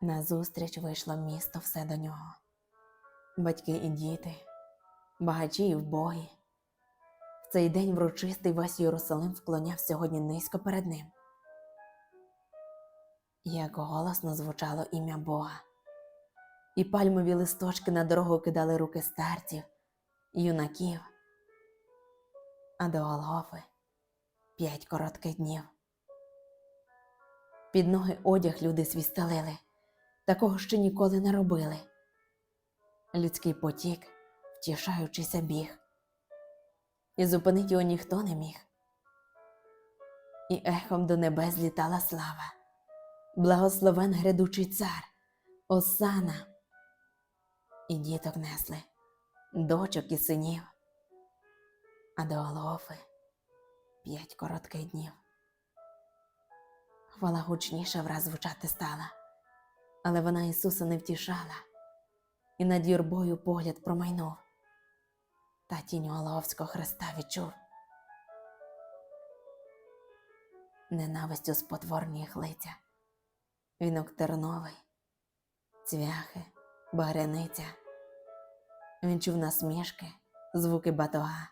Назустріч вийшло місто все до нього. Батьки і діти, багачі і вбогі. В цей день врочистий весь Єрусалим вклоняв сьогодні низько перед ним. Як голосно звучало ім'я Бога, і пальмові листочки на дорогу кидали руки старців, юнаків, а до Голгофи п'ять коротких днів. Під ноги одяг люди свій стелили, такого ще ніколи не робили. Людський потік, втішаючися, біг, і зупинить його ніхто не міг. І ехом до небес злітала слава, благословен грядучий цар, Осана. І діток несли, дочок і синів, а до Голгофи п'ять коротких днів. Хвала гучніше враз звучати стала, але вона Ісуса не втішала, і над юрбою погляд промайнув, та тінь Головського Христа відчув. Ненавистю спотворнює їх лиця, вінок терновий, цвяхи, багряниця. Він чув насмішки, звуки батога,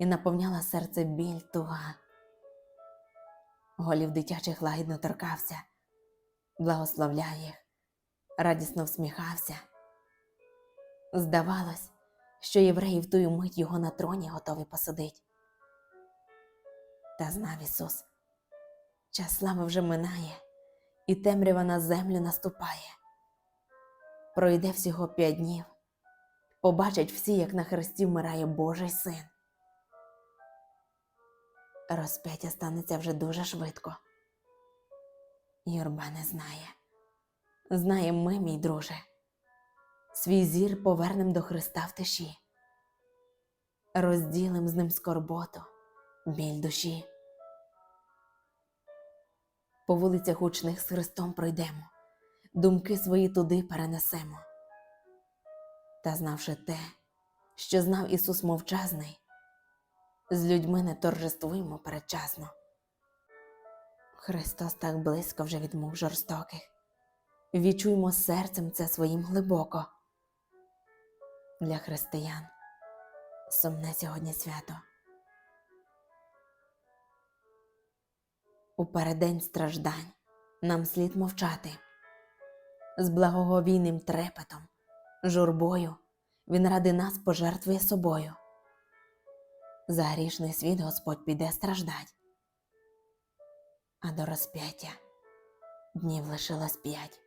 і наповняла серце біль туга. Голів дитячих лагідно торкався, благословляв їх, радісно всміхався. Здавалось, що євреї в тую мить його на троні готові посадить. Та знав Ісус, час слави вже минає, і темрява на землю наступає. Пройде всього п'ять днів, побачать всі, як на хресті вмирає Божий син. Розп'яття станеться вже дуже швидко. Юрба не знає. Знаєм ми, мій друже. Свій зір повернем до Христа в тиші. Розділим з ним скорботу, біль душі. По вулицях гучних з Христом пройдемо, думки свої туди перенесемо. Та знавши те, що знав Ісус мовчазний, з людьми не торжествуємо передчасно. Христос так близько вже від мук жорстоких. Відчуймо серцем це своїм глибоко. Для християн сумне сьогодні свято. У переддень страждань нам слід мовчати. З благоговійним трепетом, журбою він ради нас пожертвує собою. За грішний світ Господь піде страждать, а до розп'яття днів лишилось п'ять.